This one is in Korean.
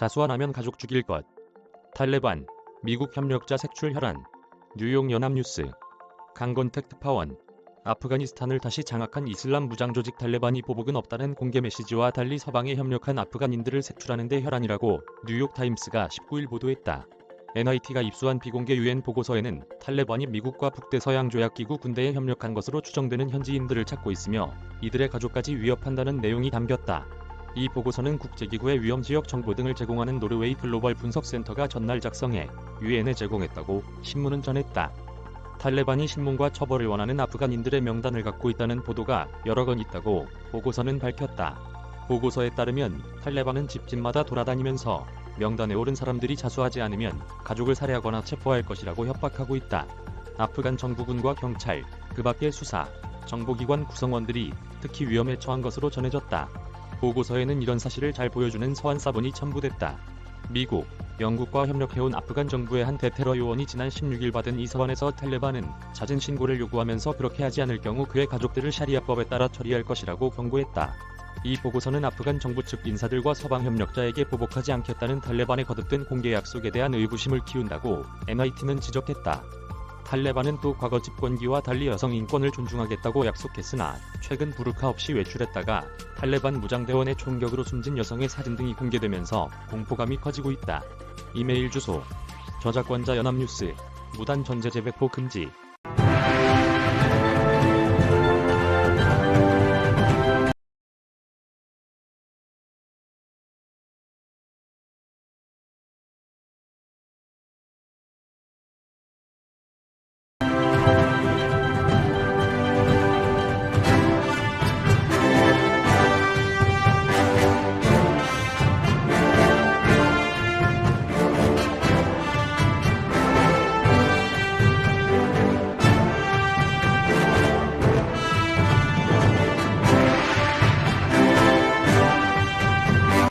자수하면 가족 죽일 것. 탈레반, 미국 협력자 색출 혈안. 뉴욕 연합뉴스. 강건택 특파원. 아프가니스탄을 다시 장악한 이슬람 무장 조직 탈레반이 보복은 없다는 공개 메시지와 달리 서방에 협력한 아프간인들을 색출하는 데 혈안이라고 뉴욕 타임스가 19일 보도했다. NIT가 입수한 비공개 유엔 보고서에는 탈레반이 미국과 북대서양 조약기구 군대에 협력한 것으로 추정되는 현지인들을 찾고 있으며 이들의 가족까지 위협한다는 내용이 담겼다. 이 보고서는 국제기구의 위험지역 정보 등을 제공하는 노르웨이 글로벌 분석센터가 전날 작성해 유엔에 제공했다고 신문은 전했다. 탈레반이 신문과 처벌을 원하는 아프간인들의 명단을 갖고 있다는 보도가 여러 건 있다고 보고서는 밝혔다. 보고서에 따르면 탈레반은 집집마다 돌아다니면서 명단에 오른 사람들이 자수하지 않으면 가족을 살해하거나 체포할 것이라고 협박하고 있다. 아프간 정부군과 경찰, 그 밖의 수사, 정보기관 구성원들이 특히 위험에 처한 것으로 전해졌다. 보고서에는 이런 사실을 잘 보여주는 서한 사본이 첨부됐다. 미국, 영국과 협력해온 아프간 정부의 한 대테러 요원이 지난 16일 받은 이 서한에서 탈레반은 잦은 신고를 요구하면서 그렇게 하지 않을 경우 그의 가족들을 샤리아법에 따라 처리할 것이라고 경고했다. 이 보고서는 아프간 정부 측 인사들과 서방 협력자에게 보복하지 않겠다는 탈레반의 거듭된 공개 약속에 대한 의구심을 키운다고 NIT는 지적했다. 탈레반은 또 과거 집권기와 달리 여성 인권을 존중하겠다고 약속했으나 최근 부르카 없이 외출했다가 탈레반 무장대원의 총격으로 숨진 여성의 사진 등이 공개되면서 공포감이 커지고 있다. 이메일 주소 저작권자 연합뉴스 무단 전제 재배포 금지